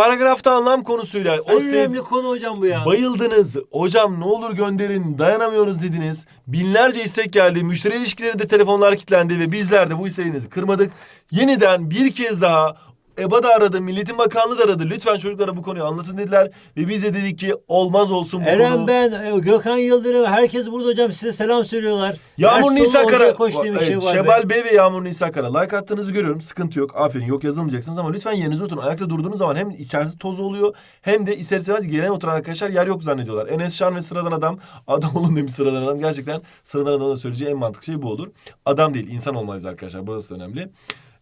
Paragrafta anlam konusuyla o En önemli konu hocam bu ya. Bayıldınız. Hocam ne olur gönderin. Dayanamıyoruz dediniz. Binlerce istek geldi. Müşteri ilişkilerinde telefonlar kilitlendi ve bizler de bu isteğinizi kırmadık. Yeniden bir kez daha EBA da aradı, Milletin Bakanlığı da aradı. Lütfen çocuklara bu konuyu anlatın dediler. Ve biz de dedik ki olmaz olsun bu Eren konu. ben, e, Gökhan Yıldırım, herkes burada hocam size selam söylüyorlar. Yağmur Ders Nisa Kara. ortaya koş diye bir Evet, şey var. Şebal Bey ve Yağmur Nisa Kara. Like attığınızı görüyorum. Sıkıntı yok. Aferin. Yok yazılmayacaksınız ama lütfen yerinize oturun. Ayakta durduğunuz zaman hem içerisi toz oluyor hem de ister istemez gelen oturan arkadaşlar yer yok zannediyorlar. Enes Şan ve sıradan adam. Adam olun demiş sıradan adam. Gerçekten sıradan adamın söyleyeceği en mantıklı şey bu olur. Adam değil insan olmalıyız arkadaşlar. Burası da önemli.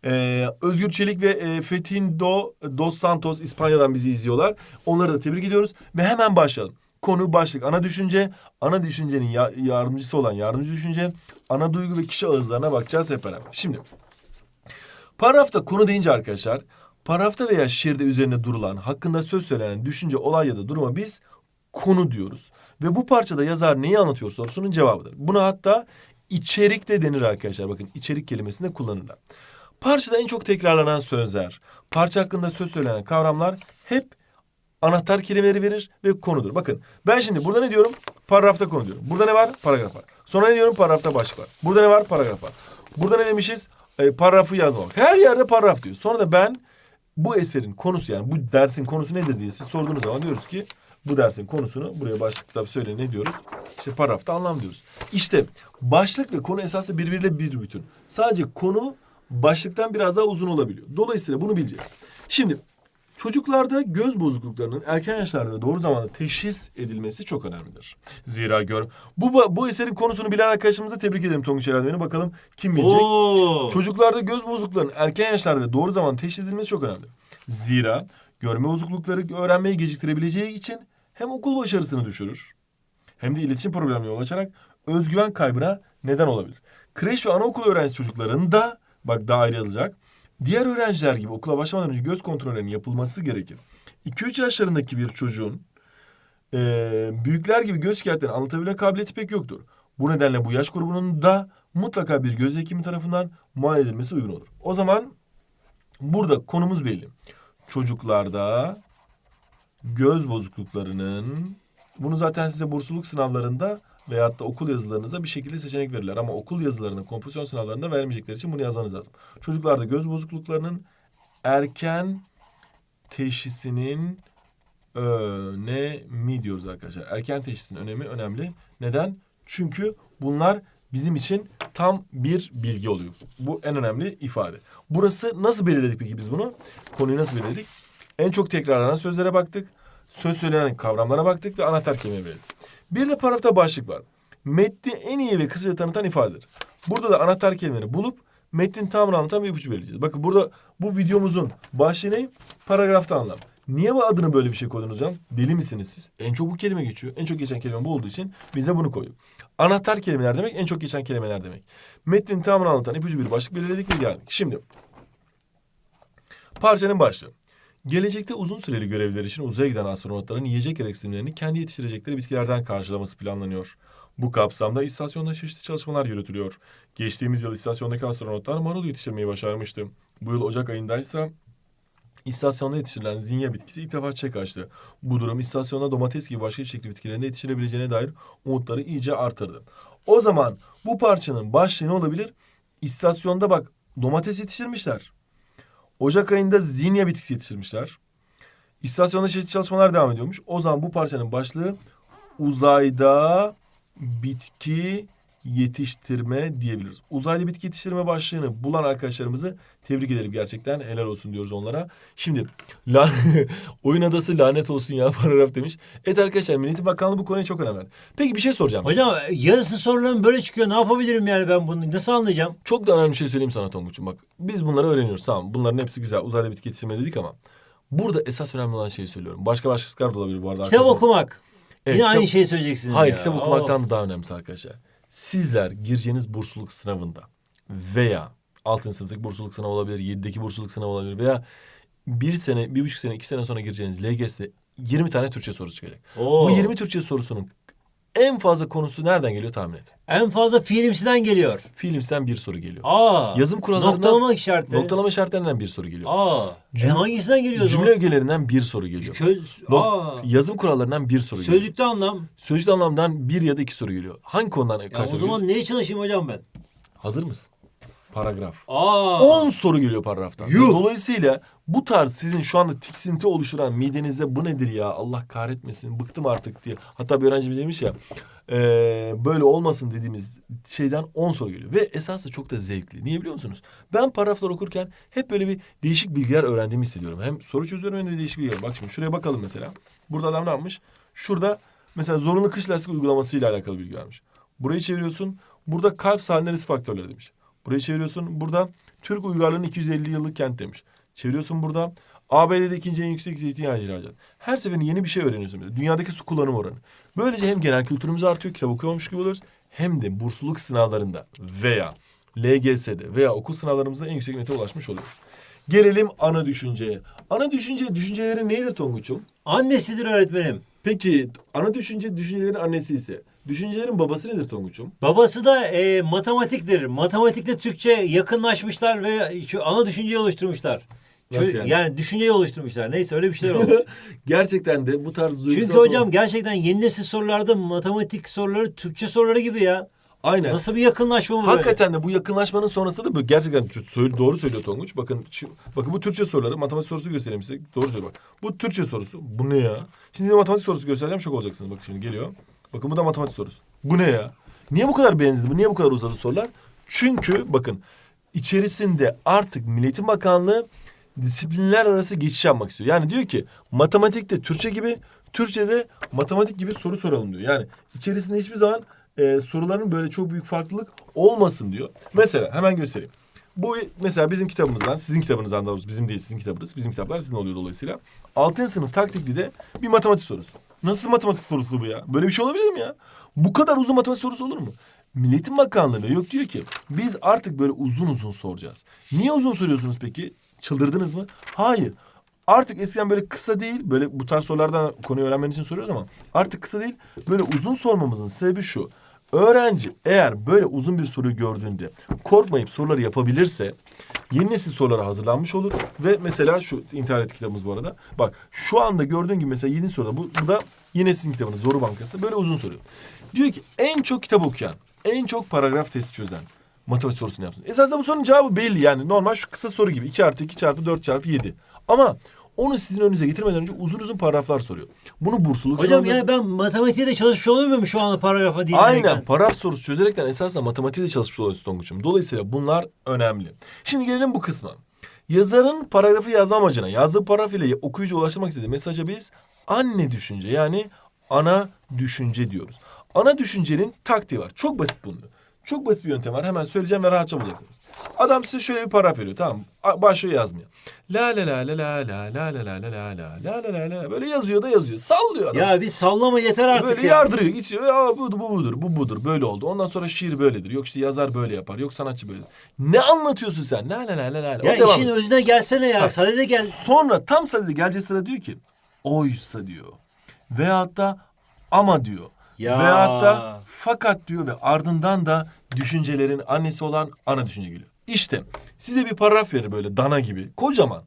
Ee, Özgür Çelik ve e, Fethin Do, Dos Santos İspanya'dan bizi izliyorlar. Onları da tebrik ediyoruz ve hemen başlayalım. Konu başlık ana düşünce, ana düşüncenin ya- yardımcısı olan yardımcı düşünce, ana duygu ve kişi ağızlarına bakacağız hep beraber. Şimdi paragrafta konu deyince arkadaşlar, paragrafta veya şiirde üzerine durulan, hakkında söz söylenen düşünce, olay ya da duruma biz konu diyoruz. Ve bu parçada yazar neyi anlatıyor sorusunun cevabıdır. Buna hatta içerik de denir arkadaşlar. Bakın içerik kelimesini de kullanırlar. Parçada en çok tekrarlanan sözler, parça hakkında söz söylenen kavramlar hep anahtar kelimeleri verir ve konudur. Bakın ben şimdi burada ne diyorum? Paragrafta konu diyorum. Burada ne var? Paragraf var. Sonra ne diyorum? Paragrafta başlık var. Burada ne var? Paragraf var. Burada ne demişiz? E, paragrafı yazmamak. Her yerde paragraf diyor. Sonra da ben bu eserin konusu yani bu dersin konusu nedir diye siz sorduğunuz zaman diyoruz ki bu dersin konusunu buraya başlıkta söyle ne diyoruz? İşte paragrafta anlam diyoruz. İşte başlık ve konu esasında birbiriyle bir bütün. Sadece konu başlıktan biraz daha uzun olabiliyor. Dolayısıyla bunu bileceğiz. Şimdi Çocuklarda göz bozukluklarının erken yaşlarda doğru zamanda teşhis edilmesi çok önemlidir. Zira gör bu bu eserin konusunu bilen arkadaşımızı tebrik ederim Tonguç Erenmen'i. Bakalım kim bilecek? Oo. Çocuklarda göz bozukluklarının erken yaşlarda doğru zaman teşhis edilmesi çok önemli. Zira görme bozuklukları öğrenmeyi geciktirebileceği için hem okul başarısını düşürür hem de iletişim problemine yol açarak özgüven kaybına neden olabilir. Kreş ve anaokul öğrencisi çocukların da bak daha ayrı yazacak. Diğer öğrenciler gibi okula başlamadan önce göz kontrollerinin yapılması gerekir. 2-3 yaşlarındaki bir çocuğun eee, büyükler gibi göz şikayetlerini anlatabilme kabiliyeti pek yoktur. Bu nedenle bu yaş grubunun da mutlaka bir göz hekimi tarafından muayene edilmesi uygun olur. O zaman burada konumuz belli. Çocuklarda göz bozukluklarının bunu zaten size bursluluk sınavlarında veyahut da okul yazılarınıza bir şekilde seçenek verirler. Ama okul yazılarını, kompozisyon sınavlarında vermeyecekleri için bunu yazmanız lazım. Çocuklarda göz bozukluklarının erken teşhisinin önemi diyoruz arkadaşlar. Erken teşhisin önemi önemli. Neden? Çünkü bunlar bizim için tam bir bilgi oluyor. Bu en önemli ifade. Burası nasıl belirledik peki biz bunu? Konuyu nasıl belirledik? En çok tekrarlanan sözlere baktık. Söz söylenen kavramlara baktık ve anahtar kelime belirledik. Bir de paragrafta başlık var. Metni en iyi ve kısaca tanıtan ifadedir. Burada da anahtar kelimeleri bulup metnin tamamını anlatan bir ipucu vereceğiz. Bakın burada bu videomuzun başlığı ne? Paragrafta anlam. Niye bu adını böyle bir şey koydunuz hocam? Deli misiniz siz? En çok bu kelime geçiyor. En çok geçen kelime bu olduğu için biz de bunu koyduk. Anahtar kelimeler demek en çok geçen kelimeler demek. Metnin tamamını anlatan ipucu bir başlık belirledik ve geldik. Şimdi parçanın başlığı. Gelecekte uzun süreli görevler için uzaya giden astronotların yiyecek gereksinimlerini kendi yetiştirecekleri bitkilerden karşılaması planlanıyor. Bu kapsamda istasyonda çeşitli çalışmalar yürütülüyor. Geçtiğimiz yıl istasyondaki astronotlar marul yetiştirmeyi başarmıştı. Bu yıl Ocak ayında ise İstasyonda yetiştirilen zinya bitkisi ilk defa çiçek açtı. Bu durum istasyonda domates gibi başka çiçekli bitkilerin de yetiştirebileceğine dair umutları iyice artırdı. O zaman bu parçanın başlığı ne olabilir? İstasyonda bak domates yetiştirmişler. Ocak ayında zinya bitkisi yetiştirmişler. İstasyonda çeşitli çalışmalar devam ediyormuş. O zaman bu parçanın başlığı uzayda bitki yetiştirme diyebiliriz. Uzayda bitki yetiştirme başlığını bulan arkadaşlarımızı tebrik edelim gerçekten. Helal olsun diyoruz onlara. Şimdi la- oyun adası lanet olsun ya paragraf demiş. Evet arkadaşlar Milli Bakanlığı bu konuya çok önem verdi. Peki bir şey soracağım. size. Hocam yarısı soruların böyle çıkıyor. Ne yapabilirim yani ben bunu? Nasıl anlayacağım? Çok da önemli bir şey söyleyeyim sana Tonguç'um. Bak biz bunları öğreniyoruz tamam. Bunların hepsi güzel. Uzayda bitki yetiştirme dedik ama burada esas önemli olan şeyi söylüyorum. Başka başlıklar da olabilir bu arada. Kitap arkadaşlar. okumak. Evet, Yine aynı kitap- şeyi söyleyeceksiniz Hayır ya. kitap okumaktan da daha önemlisi arkadaşlar. Sizler gireceğiniz bursluluk sınavında veya 6. sınıftaki bursluluk sınavı olabilir, 7'deki bursluluk sınavı olabilir veya bir sene, bir buçuk sene, iki sene sonra gireceğiniz LGS'de 20 tane Türkçe sorusu çıkacak. Oo. Bu 20 Türkçe sorusunun en fazla konusu nereden geliyor tahmin et. En fazla filmsiden geliyor. Filmsen bir soru geliyor. Aa. Yazım kurallarından- Noktalama işaretleri. Noktalama işaretlerinden bir soru geliyor. Aa. E Cüm- hangisinden geliyor Cümle ögelerinden bir soru geliyor. Köz... Aa. yazım kurallarından bir soru geliyor. Sözlükte anlam. Sözlük anlamdan bir ya da iki soru geliyor. Hangi konudan Ya kaç o zaman geliyor? neye çalışayım hocam ben? Hazır mısın? Paragraf. Aa. 10 soru geliyor paragraftan. Yuh! Dolayısıyla bu tarz sizin şu anda tiksinti oluşturan midenizde bu nedir ya Allah kahretmesin bıktım artık diye. Hatta bir öğrencimiz demiş ya eee, böyle olmasın dediğimiz şeyden 10 soru geliyor. Ve esası çok da zevkli. Niye biliyor musunuz? Ben paragraflar okurken hep böyle bir değişik bilgiler öğrendiğimi hissediyorum. Hem soru çözüyorum hem de değişik bilgiler. Bak şimdi şuraya bakalım mesela. Burada adam ne yapmış? Şurada mesela zorunlu kış lastik uygulamasıyla alakalı bilgi vermiş. Burayı çeviriyorsun. Burada kalp sahne risk faktörleri demiş. Burayı çeviriyorsun. Burada Türk uygarlığının 250 yıllık kent demiş. Çeviriyorsun burada. ABD'de ikinci en yüksek zeytinyağı ihracat. Her seferinde yeni bir şey öğreniyorsun. Dünyadaki su kullanım oranı. Böylece hem genel kültürümüz artıyor, kitap okuyormuş gibi oluyoruz. Hem de bursluluk sınavlarında veya LGS'de veya okul sınavlarımızda en yüksek nete ulaşmış oluyoruz. Gelelim ana düşünceye. Ana düşünce, düşünceleri nedir Tonguç'um? Annesidir öğretmenim. Peki ana düşünce düşüncelerin annesi ise düşüncelerin babası nedir Tonguç'um? Babası da e, matematiktir. Matematikle Türkçe yakınlaşmışlar ve şu ana düşünceyi oluşturmuşlar. Nasıl Çö- yani? düşünceyi oluşturmuşlar. Neyse öyle bir şeyler olmuş. Gerçekten de bu tarz duygusal... Çünkü hocam gerçekten yeni nesil sorularda matematik soruları Türkçe soruları gibi ya. Aynen. Nasıl bir yakınlaşma bu böyle? Hakikaten de bu yakınlaşmanın sonrasında da böyle gerçekten doğru söylüyor Tonguç. Bakın şu, bakın bu Türkçe soruları matematik sorusu göstereyim size. Doğru söylüyor bak. Bu Türkçe sorusu. Bu ne ya? Şimdi matematik sorusu göstereceğim şok olacaksınız. Bakın şimdi geliyor. Bakın bu da matematik sorusu. Bu ne ya? Niye bu kadar benzedi? Bu niye bu kadar uzadı sorular? Çünkü bakın içerisinde artık Milletin Bakanlığı disiplinler arası geçiş yapmak istiyor. Yani diyor ki matematikte Türkçe gibi, Türkçe'de matematik gibi soru soralım diyor. Yani içerisinde hiçbir zaman e, soruların böyle çok büyük farklılık olmasın diyor. Mesela hemen göstereyim. Bu mesela bizim kitabımızdan, sizin kitabınızdan daha doğrusu bizim değil sizin kitabınız. Bizim kitaplar sizin oluyor dolayısıyla. 6. sınıf taktikli de bir matematik sorusu. Nasıl matematik sorusu bu ya? Böyle bir şey olabilir mi ya? Bu kadar uzun matematik sorusu olur mu? Milletin Bakanlığı yok diyor ki biz artık böyle uzun uzun soracağız. Niye uzun soruyorsunuz peki? Çıldırdınız mı? Hayır. Artık eskiden böyle kısa değil, böyle bu tarz sorulardan konuyu öğrenmen için soruyoruz ama artık kısa değil, böyle uzun sormamızın sebebi şu. Öğrenci eğer böyle uzun bir soruyu gördüğünde korkmayıp soruları yapabilirse yeni nesil sorulara hazırlanmış olur ve mesela şu intihar et kitabımız bu arada. Bak şu anda gördüğün gibi mesela yeni soruda bu, bu da yine sizin kitabınız Zoru Bankası böyle uzun soruyor. Diyor ki en çok kitap okuyan, en çok paragraf testi çözen matematik sorusunu yapsın. Esasında bu sorunun cevabı belli yani normal şu kısa soru gibi 2 artı 2 çarpı 4 çarpı 7. Ama onu sizin önünüze getirmeden önce uzun uzun paragraflar soruyor. Bunu bursluluk Hocam sınavında- ya ben matematiğe de çalışmış oluyor muyum şu anda paragrafa değil? Aynen paragraf sorusu çözerekten esasında matematiğe de çalışmış oluyorsun Tonguç'um. Dolayısıyla bunlar önemli. Şimdi gelelim bu kısma. Yazarın paragrafı yazma amacına yazdığı paragraf ile okuyucu ulaştırmak istediği mesaja biz anne düşünce yani ana düşünce diyoruz. Ana düşüncenin taktiği var. Çok basit bunun. Çok basit bir yöntem var. Hemen söyleyeceğim ve rahatça bulacaksınız. Adam size şöyle bir paragraf veriyor tamam Başlıyor yazmaya. La la la la la la la la la la la la la la la la böyle yazıyor da yazıyor. Sallıyor adam. Ya bir sallama yeter artık Böyle ya. yardırıyor gidiyor. Ya bu, bu budur, bu budur, böyle oldu. Ondan sonra şiir böyledir. Yok işte yazar böyle yapar. Yok sanatçı böyle. Ne anlatıyorsun sen? La la la la la. Ya O işin özüne gelsene ya. Bak, Sadede gel. Sonra tam sadede geleceği sıra diyor ki oysa diyor. Veyahut da ama diyor. Ya. Veyahut da fakat diyor ve ardından da düşüncelerin annesi olan ana düşünce geliyor. İşte size bir paragraf verir böyle dana gibi. Kocaman.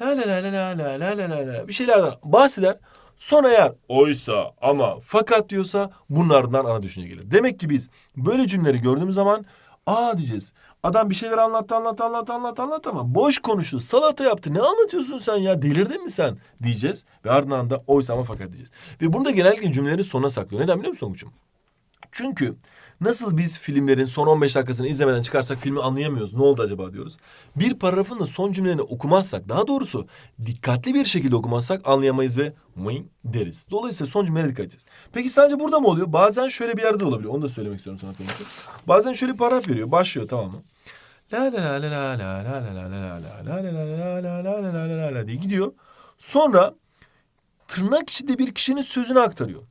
La la la la la la la la la bir şeylerden bahseder. Sonra eğer oysa ama fakat diyorsa bunun ardından ana düşünce gelir. Demek ki biz böyle cümleleri gördüğümüz zaman aa diyeceğiz. Adam bir şeyler anlattı anlattı anlattı anlattı anlattı ama boş konuştu. Salata yaptı. Ne anlatıyorsun sen ya? Delirdin mi sen? Diyeceğiz. Ve ardından da oysa ama fakat diyeceğiz. Ve bunu da genellikle cümlelerin sonuna saklıyor. Neden biliyor musun Tonguç'um? Çünkü nasıl biz filmlerin son 15 dakikasını izlemeden çıkarsak filmi anlayamıyoruz. Ne oldu acaba diyoruz. Bir paragrafın da son cümlelerini okumazsak, daha doğrusu dikkatli bir şekilde okumazsak anlayamayız ve mıyn deriz. Dolayısıyla son cümlelere dikkat edeceğiz. Peki sadece burada mı oluyor? Bazen şöyle bir yerde de olabiliyor. Onu da söylemek istiyorum sana. Tonguç'um. Bazen şöyle bir paragraf veriyor. Başlıyor tamam mı? La la la la la la la la la la la la la la la la la la la la diye gidiyor. Sonra tırnak içinde bir kişinin sözünü aktarıyor.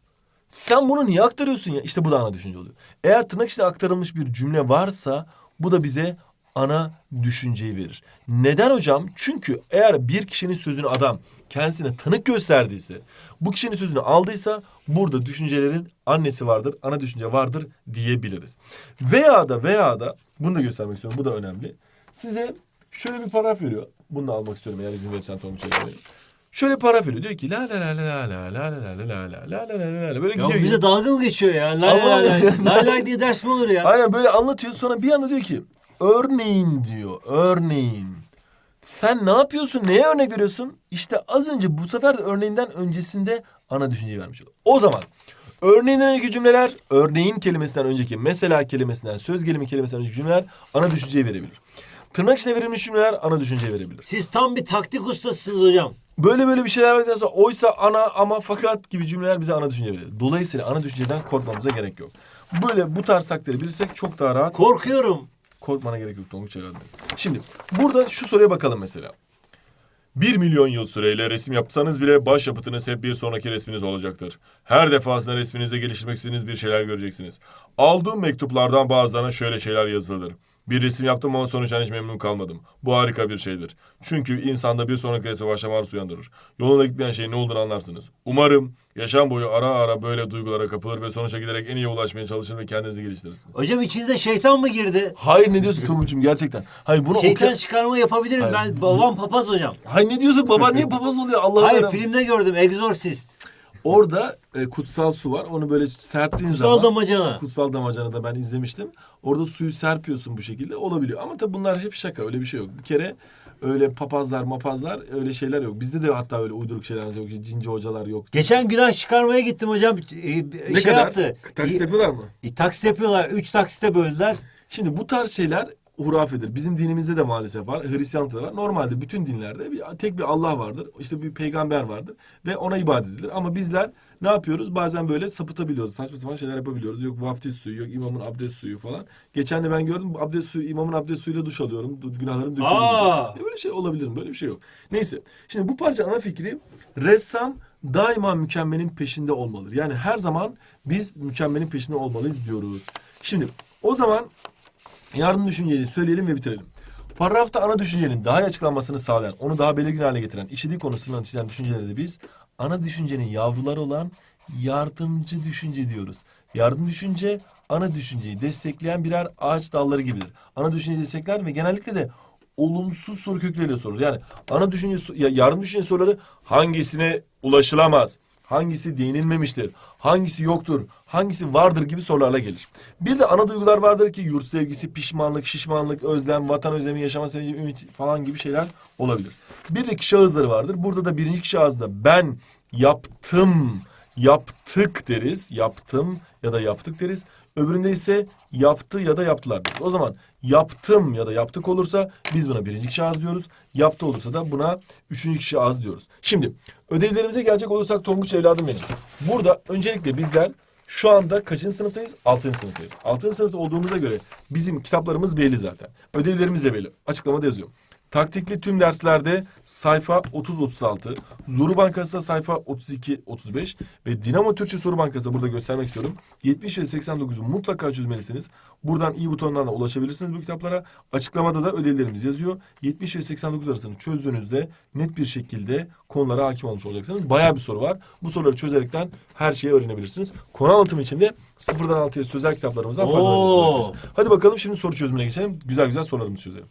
Sen bunu niye aktarıyorsun ya? İşte bu da ana düşünce oluyor. Eğer tırnak içinde aktarılmış bir cümle varsa bu da bize ana düşünceyi verir. Neden hocam? Çünkü eğer bir kişinin sözünü adam kendisine tanık gösterdiyse, bu kişinin sözünü aldıysa burada düşüncelerin annesi vardır, ana düşünce vardır diyebiliriz. Veya da veya da bunu da göstermek istiyorum. Bu da önemli. Size şöyle bir paragraf veriyor. Bunu da almak istiyorum eğer izin verirsen Tonguç Bey. Şöyle paragraf veriyor. Diyor ki la la la la la la la la la la la la la la la böyle Ya gidiyor. bir de dalga mı geçiyor ya? Lay Ama- lay lay. Lay lay diye ders mi olur ya? Aynen böyle anlatıyor. Sonra bir anda diyor ki örneğin diyor. Örneğin. Sen ne yapıyorsun? Neye örnek veriyorsun? İşte az önce bu sefer de örneğinden öncesinde ana düşünceyi vermiş. O zaman örneğinden önceki cümleler, örneğin kelimesinden önceki mesela kelimesinden, söz gelimi kelimesinden önceki cümleler ana düşünceyi verebilir. Tırnak içine verilmiş cümleler ana düşünceyi verebilir. Siz tam bir taktik ustasısınız hocam. Böyle böyle bir şeyler verdikten sonra oysa ana ama fakat gibi cümleler bize ana düşünce verir. Dolayısıyla ana düşünceden korkmamıza gerek yok. Böyle bu tarz taktikleri bilirsek çok daha rahat Korkuyorum. Korkmana gerek yok Tonguç herhalde. Şimdi burada şu soruya bakalım mesela. 1 milyon yıl süreyle resim yapsanız bile başyapıtınız hep bir sonraki resminiz olacaktır. Her defasında resminizde geliştirmek istediğiniz bir şeyler göreceksiniz. Aldığım mektuplardan bazılarına şöyle şeyler yazılır. Bir resim yaptım ama sonuçtan hiç memnun kalmadım. Bu harika bir şeydir. Çünkü insanda bir sonraki resme başlama arzusu uyandırır. Yolunda gitmeyen şeyin ne olduğunu anlarsınız. Umarım yaşam boyu ara ara böyle duygulara kapılır ve sonuça giderek en iyi ulaşmaya çalışır ve kendinizi geliştirirsiniz. Hocam içinize şeytan mı girdi? Hayır ne diyorsun Tonguç'um gerçekten? Hayır bunu Şeytan okuyan... çıkarma yapabiliriz. Hayır. Ben babam papaz hocam. Hayır ne diyorsun? Baba niye papaz oluyor? Allah'ım Hayır filmde gördüm Exorcist. Orada e, kutsal su var. Onu böyle serptiğin Kutsal zaman... damacana. Kutsal damacana da ben izlemiştim. Orada suyu serpiyorsun bu şekilde olabiliyor. Ama tabii bunlar hep şaka. Öyle bir şey yok. Bir kere öyle papazlar mapazlar öyle şeyler yok. Bizde de hatta öyle uyduruk şeyler yok. Cinci hocalar yok. Geçen günah çıkarmaya gittim hocam. Ee, Ne şey kadar? yaptı. Taksit yapıyorlar mı? e, taksit yapıyorlar. Üç taksite böldüler. Şimdi bu tarz şeyler hurafedir. Bizim dinimizde de maalesef var. Hristiyanlıkta da var. Normalde bütün dinlerde bir, tek bir Allah vardır. İşte bir peygamber vardır. Ve ona ibadet edilir. Ama bizler ne yapıyoruz? Bazen böyle sapıtabiliyoruz. Saçma sapan şeyler yapabiliyoruz. Yok vaftiz suyu, yok imamın abdest suyu falan. Geçen de ben gördüm abdest suyu, imamın abdest suyuyla duş alıyorum. Günahlarım dökülüyor. E böyle şey olabilir mi? Böyle bir şey yok. Neyse. Şimdi bu parça ana fikri ressam daima mükemmelin peşinde olmalıdır. Yani her zaman biz mükemmelin peşinde olmalıyız diyoruz. Şimdi o zaman yardım düşünceyi söyleyelim ve bitirelim. Paragrafta ana düşüncenin daha iyi açıklanmasını sağlayan, onu daha belirgin hale getiren, işlediği konusunu çizen düşünceleri de biz ana düşüncenin yavruları olan yardımcı düşünce diyoruz. Yardım düşünce ana düşünceyi destekleyen birer ağaç dalları gibidir. Ana düşünceyi destekler ve genellikle de olumsuz soru kökleriyle sorulur. Yani ana düşünce, yardım düşünce soruları hangisine ulaşılamaz? Hangisi değinilmemiştir? Hangisi yoktur? Hangisi vardır gibi sorularla gelir. Bir de ana duygular vardır ki yurt sevgisi, pişmanlık, şişmanlık, özlem, vatan özlemi, yaşama sevinci, ümit falan gibi şeyler olabilir. Bir de kişi ağızları vardır. Burada da birinci kişi ağızda ben yaptım, yaptık deriz. Yaptım ya da yaptık deriz. Öbüründe ise yaptı ya da yaptılar deriz. O zaman yaptım ya da yaptık olursa biz buna birinci kişi ağız diyoruz. Yaptı olursa da buna üçüncü kişi ağız diyoruz. Şimdi ödevlerimize gelecek olursak Tonguç evladım benim. Burada öncelikle bizler şu anda kaçıncı sınıftayız? Altıncı sınıftayız. Altıncı sınıfta olduğumuza göre bizim kitaplarımız belli zaten. Ödevlerimiz de belli. Açıklamada yazıyor. Taktikli tüm derslerde sayfa 30-36, Zoru Bankası sayfa 32-35 ve Dinamo Türkçe Soru Bankası burada göstermek istiyorum. 70 ve 89'u mutlaka çözmelisiniz. Buradan i butonundan da ulaşabilirsiniz bu kitaplara. Açıklamada da ödevlerimiz yazıyor. 70 ve 89 arasını çözdüğünüzde net bir şekilde konulara hakim olmuş olacaksınız. Bayağı bir soru var. Bu soruları çözerekten her şeyi öğrenebilirsiniz. Konu anlatımı için de sıfırdan altıya sözel kitaplarımızdan faydalanabilirsiniz. Hadi bakalım şimdi soru çözümüne geçelim. Güzel güzel sorularımızı çözelim.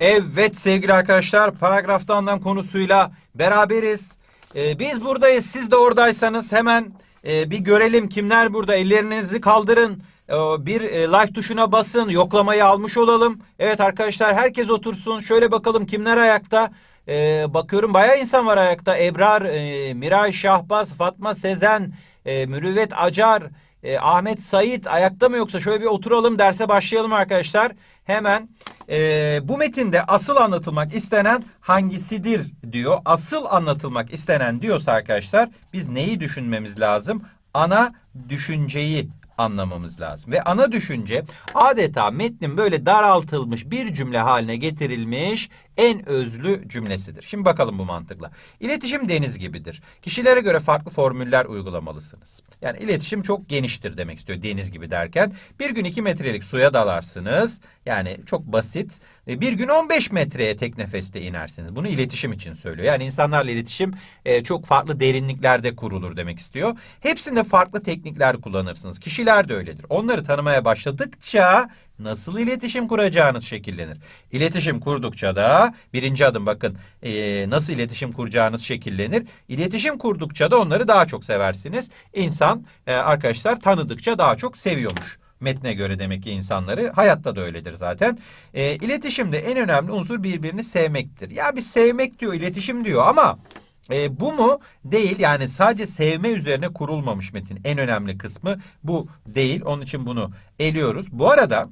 Evet sevgili arkadaşlar paragrafta anlam konusuyla beraberiz. Ee, biz buradayız siz de oradaysanız hemen e, bir görelim kimler burada ellerinizi kaldırın. Ee, bir e, like tuşuna basın yoklamayı almış olalım. Evet arkadaşlar herkes otursun şöyle bakalım kimler ayakta. Ee, bakıyorum bayağı insan var ayakta. Ebrar, e, Miray Şahbaz, Fatma Sezen, e, Mürüvvet Acar, e, Ahmet Sait ayakta mı yoksa şöyle bir oturalım derse başlayalım arkadaşlar. Hemen e, bu metinde asıl anlatılmak istenen hangisidir diyor. Asıl anlatılmak istenen diyorsa arkadaşlar biz neyi düşünmemiz lazım? Ana düşünceyi anlamamız lazım. Ve ana düşünce adeta metnin böyle daraltılmış bir cümle haline getirilmiş en özlü cümlesidir. Şimdi bakalım bu mantıkla. İletişim deniz gibidir. Kişilere göre farklı formüller uygulamalısınız. Yani iletişim çok geniştir demek istiyor deniz gibi derken. Bir gün 2 metrelik suya dalarsınız. Yani çok basit. E, Bir gün 15 metreye tek nefeste inersiniz. Bunu iletişim için söylüyor. Yani insanlarla iletişim e, çok farklı derinliklerde kurulur demek istiyor. Hepsinde farklı teknikler kullanırsınız. Kişiler de öyledir. Onları tanımaya başladıkça nasıl iletişim kuracağınız şekillenir. İletişim kurdukça da birinci adım bakın e, nasıl iletişim kuracağınız şekillenir. İletişim kurdukça da onları daha çok seversiniz. İnsan arkadaşlar tanıdıkça daha çok seviyormuş. Metne göre demek ki insanları hayatta da öyledir zaten. E, iletişimde en önemli unsur birbirini sevmektir. Ya bir sevmek diyor, iletişim diyor ama e, bu mu? Değil. Yani sadece sevme üzerine kurulmamış metin. En önemli kısmı bu değil. Onun için bunu eliyoruz. Bu arada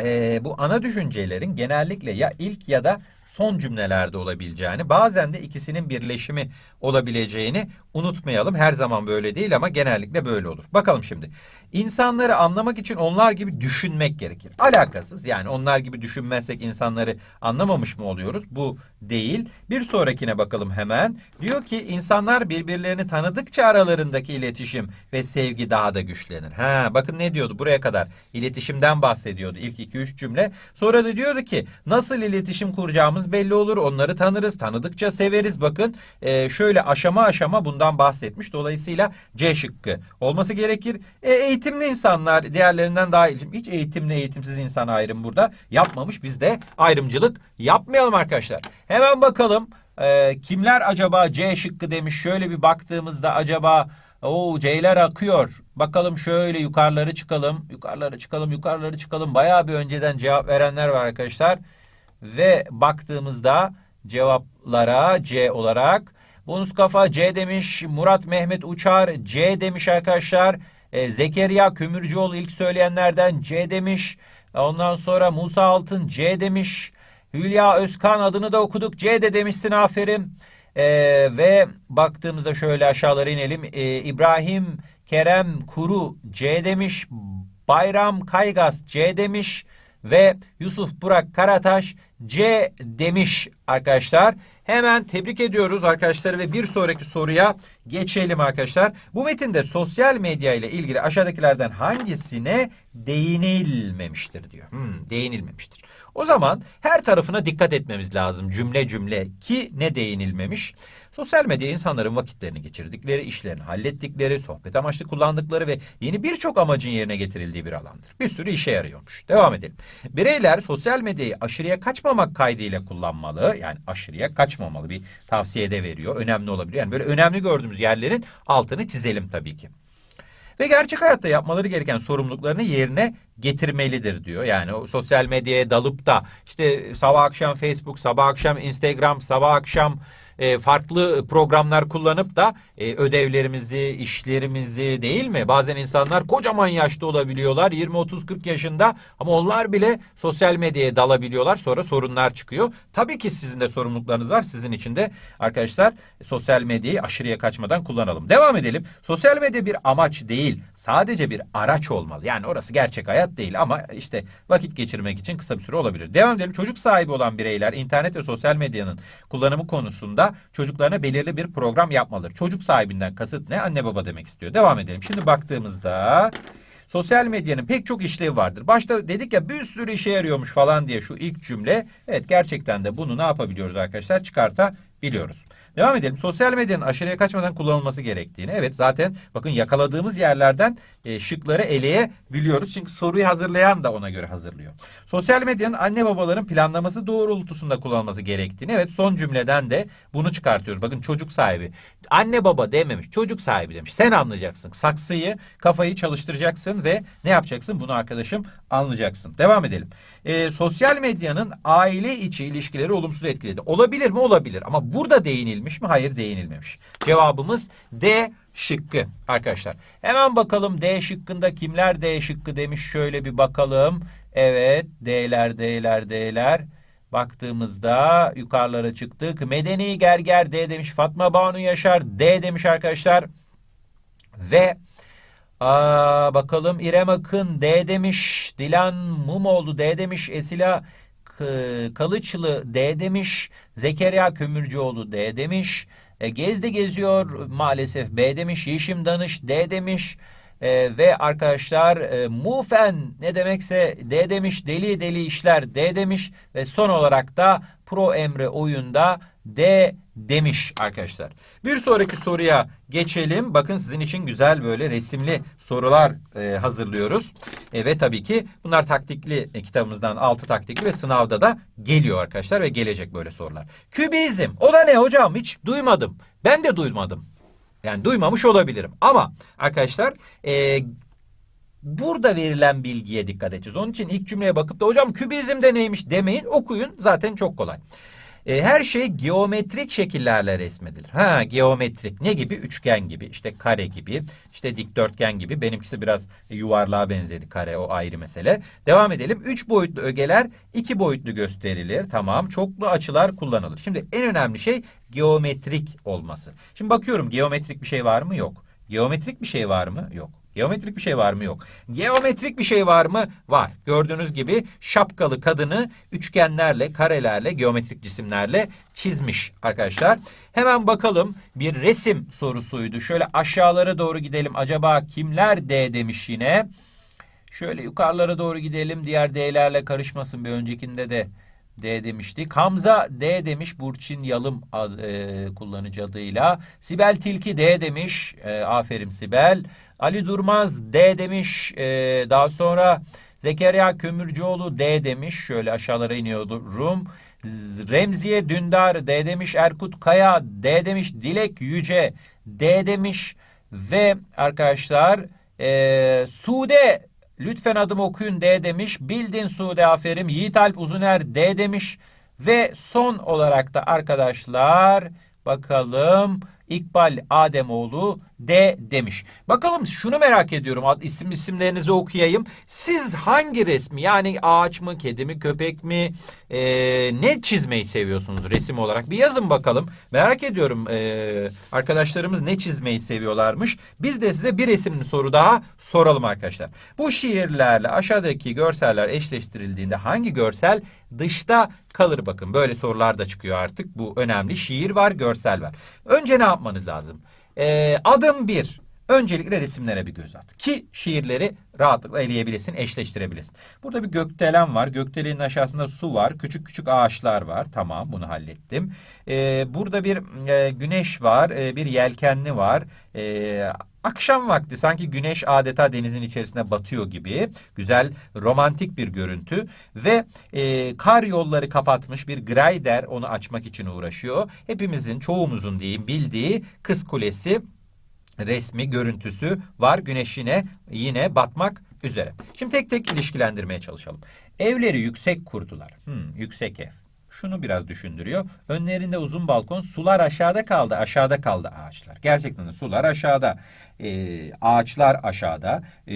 e, bu ana düşüncelerin genellikle ya ilk ya da son cümlelerde olabileceğini, bazen de ikisinin birleşimi olabileceğini unutmayalım. Her zaman böyle değil ama genellikle böyle olur. Bakalım şimdi. İnsanları anlamak için onlar gibi düşünmek gerekir. Alakasız. Yani onlar gibi düşünmezsek insanları anlamamış mı oluyoruz? Bu değil. Bir sonrakine bakalım hemen. Diyor ki insanlar birbirlerini tanıdıkça aralarındaki iletişim ve sevgi daha da güçlenir. Ha, bakın ne diyordu buraya kadar? İletişimden bahsediyordu ilk 2-3 cümle. Sonra da diyordu ki nasıl iletişim kuracağımız belli olur. Onları tanırız. Tanıdıkça severiz. Bakın e, şöyle aşama aşama bundan bahsetmiş. Dolayısıyla C şıkkı olması gerekir. E, eğitimli insanlar diğerlerinden daha eğitim. Hiç eğitimli eğitimsiz insan ayrım burada yapmamış. Biz de ayrımcılık yapmayalım arkadaşlar. Hemen bakalım e, kimler acaba C şıkkı demiş. Şöyle bir baktığımızda acaba o C'ler akıyor. Bakalım şöyle yukarıları çıkalım. Yukarıları çıkalım, yukarıları çıkalım. Bayağı bir önceden cevap verenler var arkadaşlar. Ve baktığımızda cevaplara C olarak Bonus Kafa C demiş. Murat Mehmet Uçar C demiş arkadaşlar. E, Zekeriya Kömürcüoğlu ilk söyleyenlerden C demiş. Ondan sonra Musa Altın C demiş. Hülya Özkan adını da okuduk. C de demişsin aferin. E, ve baktığımızda şöyle aşağılara inelim. E, İbrahim Kerem Kuru C demiş. Bayram Kaygas C demiş ve Yusuf Burak Karataş C demiş arkadaşlar. Hemen tebrik ediyoruz arkadaşlar ve bir sonraki soruya geçelim arkadaşlar. Bu metinde sosyal medya ile ilgili aşağıdakilerden hangisine değinilmemiştir diyor. Hmm, değinilmemiştir. O zaman her tarafına dikkat etmemiz lazım cümle cümle ki ne değinilmemiş. Sosyal medya insanların vakitlerini geçirdikleri, işlerini hallettikleri, sohbet amaçlı kullandıkları ve yeni birçok amacın yerine getirildiği bir alandır. Bir sürü işe yarıyormuş. Devam edelim. Bireyler sosyal medyayı aşırıya kaçmamak kaydıyla kullanmalı. Yani aşırıya kaçmamalı bir tavsiye de veriyor. Önemli olabilir. Yani böyle önemli gördüğümüz yerlerin altını çizelim tabii ki. Ve gerçek hayatta yapmaları gereken sorumluluklarını yerine getirmelidir diyor. Yani o sosyal medyaya dalıp da işte sabah akşam Facebook, sabah akşam Instagram, sabah akşam e, farklı programlar kullanıp da e, ödevlerimizi, işlerimizi değil mi? Bazen insanlar kocaman yaşta olabiliyorlar. 20 30 40 yaşında ama onlar bile sosyal medyaya dalabiliyorlar. Sonra sorunlar çıkıyor. Tabii ki sizin de sorumluluklarınız var. Sizin için de arkadaşlar sosyal medyayı aşırıya kaçmadan kullanalım. Devam edelim. Sosyal medya bir amaç değil. Sadece bir araç olmalı. Yani orası gerçek hayat değil ama işte vakit geçirmek için kısa bir süre olabilir. Devam edelim. Çocuk sahibi olan bireyler internet ve sosyal medyanın kullanımı konusunda çocuklarına belirli bir program yapmalıdır. Çocuk sahibinden kasıt ne? Anne baba demek istiyor. Devam edelim. Şimdi baktığımızda sosyal medyanın pek çok işlevi vardır. Başta dedik ya bir sürü işe yarıyormuş falan diye şu ilk cümle. Evet gerçekten de bunu ne yapabiliyoruz arkadaşlar? Çıkartabiliyoruz. Devam edelim. Sosyal medyanın aşırıya kaçmadan kullanılması gerektiğini. Evet zaten bakın yakaladığımız yerlerden e, şıkları eleyebiliyoruz. Çünkü soruyu hazırlayan da ona göre hazırlıyor. Sosyal medyanın anne babaların planlaması doğrultusunda kullanılması gerektiğini. Evet son cümleden de bunu çıkartıyoruz. Bakın çocuk sahibi. Anne baba dememiş. Çocuk sahibi demiş. Sen anlayacaksın. Saksıyı, kafayı çalıştıracaksın ve ne yapacaksın? Bunu arkadaşım anlayacaksın. Devam edelim. E, sosyal medyanın aile içi ilişkileri olumsuz etkiledi. Olabilir mi? Olabilir. Ama burada değinilmiş mi? Hayır değinilmemiş. Cevabımız D şıkkı arkadaşlar. Hemen bakalım D şıkkında kimler D şıkkı demiş. Şöyle bir bakalım. Evet D'ler D'ler D'ler. Baktığımızda yukarılara çıktık. Medeni Gerger D demiş. Fatma Banu Yaşar D demiş arkadaşlar. Ve aa, bakalım İrem Akın D demiş. Dilan Mumoğlu D demiş. Esila Kalıçlı D demiş. Zekeriya Kömürcüoğlu D demiş. E, Gezde geziyor maalesef B demiş. Yeşim Danış D demiş. E, ve arkadaşlar e, Mufen ne demekse D demiş. Deli deli işler D demiş. Ve son olarak da Pro Emre oyunda D demiş arkadaşlar. Bir sonraki soruya geçelim. Bakın sizin için güzel böyle resimli sorular e, hazırlıyoruz. E, ve tabii ki bunlar taktikli e, kitabımızdan 6 taktikli ve sınavda da geliyor arkadaşlar ve gelecek böyle sorular. Kübizm o da ne hocam hiç duymadım. Ben de duymadım. Yani duymamış olabilirim. Ama arkadaşlar e, burada verilen bilgiye dikkat edeceğiz. Onun için ilk cümleye bakıp da hocam kübizm de neymiş demeyin okuyun zaten çok kolay. E, her şey geometrik şekillerle resmedilir. Ha geometrik ne gibi? Üçgen gibi, işte kare gibi, işte dikdörtgen gibi. Benimkisi biraz yuvarlığa benzedi kare o ayrı mesele. Devam edelim. Üç boyutlu ögeler iki boyutlu gösterilir. Tamam. Çoklu açılar kullanılır. Şimdi en önemli şey geometrik olması. Şimdi bakıyorum geometrik bir şey var mı? Yok. Geometrik bir şey var mı? Yok. Geometrik bir şey var mı? Yok. Geometrik bir şey var mı? Var. Gördüğünüz gibi şapkalı kadını üçgenlerle, karelerle, geometrik cisimlerle çizmiş arkadaşlar. Hemen bakalım bir resim sorusuydu. Şöyle aşağılara doğru gidelim. Acaba kimler D demiş yine? Şöyle yukarılara doğru gidelim. Diğer D'lerle karışmasın. Bir öncekinde de D demiştik. Hamza D demiş Burçin Yalım ad, e, kullanıcı adıyla. Sibel Tilki D demiş. E, aferin Sibel. Ali Durmaz D demiş. E, daha sonra Zekeriya Kömürcüoğlu D demiş. Şöyle aşağılara iniyordu Rum. Remziye Dündar D demiş. Erkut Kaya D demiş. Dilek Yüce D demiş. Ve arkadaşlar e, Sude Lütfen adımı okuyun D demiş. Bildin Sude aferin. Yiğit Alp Uzuner D demiş. Ve son olarak da arkadaşlar bakalım İkbal Ademoğlu D demiş. Bakalım şunu merak ediyorum. İsim isimlerinizi okuyayım. Siz hangi resmi yani ağaç mı, kedi mi, köpek mi ee, ne çizmeyi seviyorsunuz resim olarak? Bir yazın bakalım. Merak ediyorum ee, arkadaşlarımız ne çizmeyi seviyorlarmış. Biz de size bir resimli soru daha soralım arkadaşlar. Bu şiirlerle aşağıdaki görseller eşleştirildiğinde hangi görsel dışta kalır bakın. Böyle sorular da çıkıyor artık. Bu önemli. Şiir var, görsel var. Önce ne yapmanız lazım? Ee, adım bir. Öncelikle resimlere bir göz at. Ki şiirleri rahatlıkla eleyebilirsin, eşleştirebilirsin. Burada bir gökdelen var. Gökdelenin aşağısında su var. Küçük küçük ağaçlar var. Tamam bunu hallettim. Ee, burada bir e, güneş var. e, bir yelkenli var. Ee, akşam vakti sanki güneş adeta denizin içerisine batıyor gibi. Güzel, romantik bir görüntü. Ve e, kar yolları kapatmış bir grayder onu açmak için uğraşıyor. Hepimizin, çoğumuzun diyeyim bildiği Kız Kulesi resmi görüntüsü var. Güneş yine yine batmak üzere. Şimdi tek tek ilişkilendirmeye çalışalım. Evleri yüksek kurdular. Hmm, yüksek ev. Şunu biraz düşündürüyor. Önlerinde uzun balkon, sular aşağıda kaldı. Aşağıda kaldı ağaçlar. Gerçekten de sular aşağıda. Ee, ağaçlar aşağıda. Ee,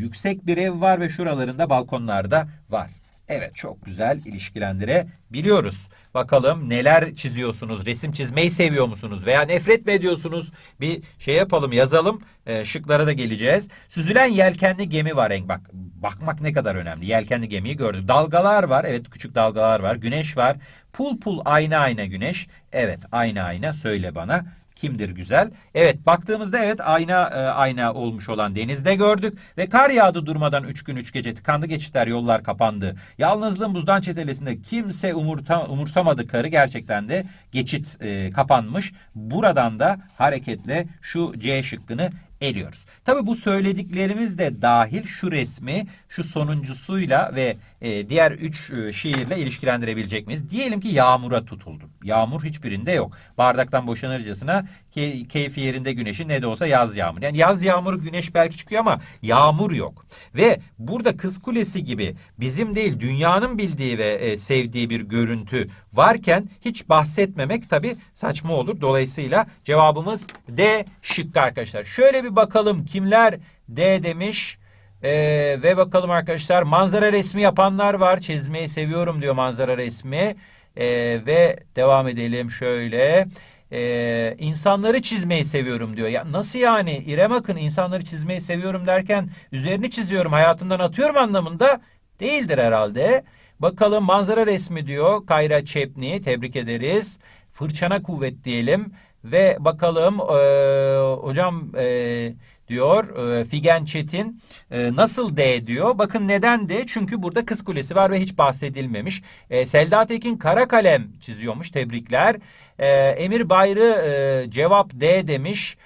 yüksek bir ev var ve şuralarında balkonlar da var. Evet çok güzel ilişkilendirebiliyoruz. Bakalım neler çiziyorsunuz? Resim çizmeyi seviyor musunuz? Veya nefret mi ediyorsunuz? Bir şey yapalım yazalım. Ee, şıklara da geleceğiz. Süzülen yelkenli gemi var. Renk bak bakmak ne kadar önemli. Yelkenli gemiyi gördük. Dalgalar var. Evet küçük dalgalar var. Güneş var. Pul pul ayna ayna güneş. Evet ayna ayna söyle bana. Kimdir güzel? Evet baktığımızda evet ayna e, ayna olmuş olan denizde gördük ve kar yağdı durmadan 3 gün 3 gece tıkandı geçitler yollar kapandı. Yalnızlığın buzdan çetelesinde kimse umurta, umursamadı karı gerçekten de geçit e, kapanmış. Buradan da hareketle şu C şıkkını eliyoruz. Tabi bu söylediklerimiz de dahil şu resmi şu sonuncusuyla ve e, diğer üç e, şiirle ilişkilendirebilecek miyiz? Diyelim ki yağmura tutuldum. Yağmur hiçbirinde yok. Bardaktan boşanırcasına ke- keyfi yerinde güneşin ne de olsa yaz yağmur. Yani yaz yağmuru güneş belki çıkıyor ama yağmur yok. Ve burada Kız Kulesi gibi bizim değil dünyanın bildiği ve e, sevdiği bir görüntü varken hiç bahsetmemek tabi saçma olur. Dolayısıyla cevabımız D şıkkı arkadaşlar. Şöyle bir bakalım kimler D demiş. Ee, ve bakalım arkadaşlar manzara resmi yapanlar var. Çizmeyi seviyorum diyor manzara resmi. Ee, ve devam edelim şöyle. Ee, insanları çizmeyi seviyorum diyor. Ya nasıl yani? İrem Akın insanları çizmeyi seviyorum derken üzerini çiziyorum hayatımdan atıyorum anlamında değildir herhalde. Bakalım manzara resmi diyor Kayra Çepni. Tebrik ederiz. Fırçana kuvvet diyelim. Ve bakalım eee, hocam eee, diyor eee, Figen Çetin eee, nasıl D diyor. Bakın neden D? Çünkü burada Kız Kulesi var ve hiç bahsedilmemiş. Eee, Selda Tekin kara kalem çiziyormuş. Tebrikler. Eee, Emir Bayrı cevap D demiş.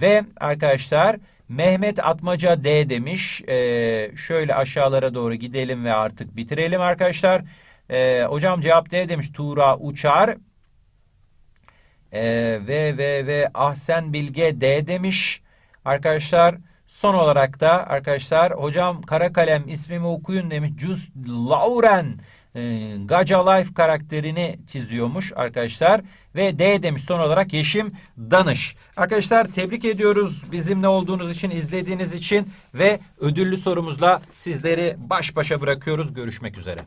Ve arkadaşlar Mehmet Atmaca D demiş. Şöyle aşağılara doğru gidelim ve artık bitirelim arkadaşlar. Hocam cevap D demiş Tuğra Uçar. Ve ve ve Ahsen Bilge D demiş. Arkadaşlar son olarak da arkadaşlar hocam kara kalem ismimi okuyun demiş. Just Lauren e, Gaca Life karakterini çiziyormuş arkadaşlar. Ve D demiş son olarak Yeşim Danış. Arkadaşlar tebrik ediyoruz bizimle olduğunuz için, izlediğiniz için ve ödüllü sorumuzla sizleri baş başa bırakıyoruz. Görüşmek üzere.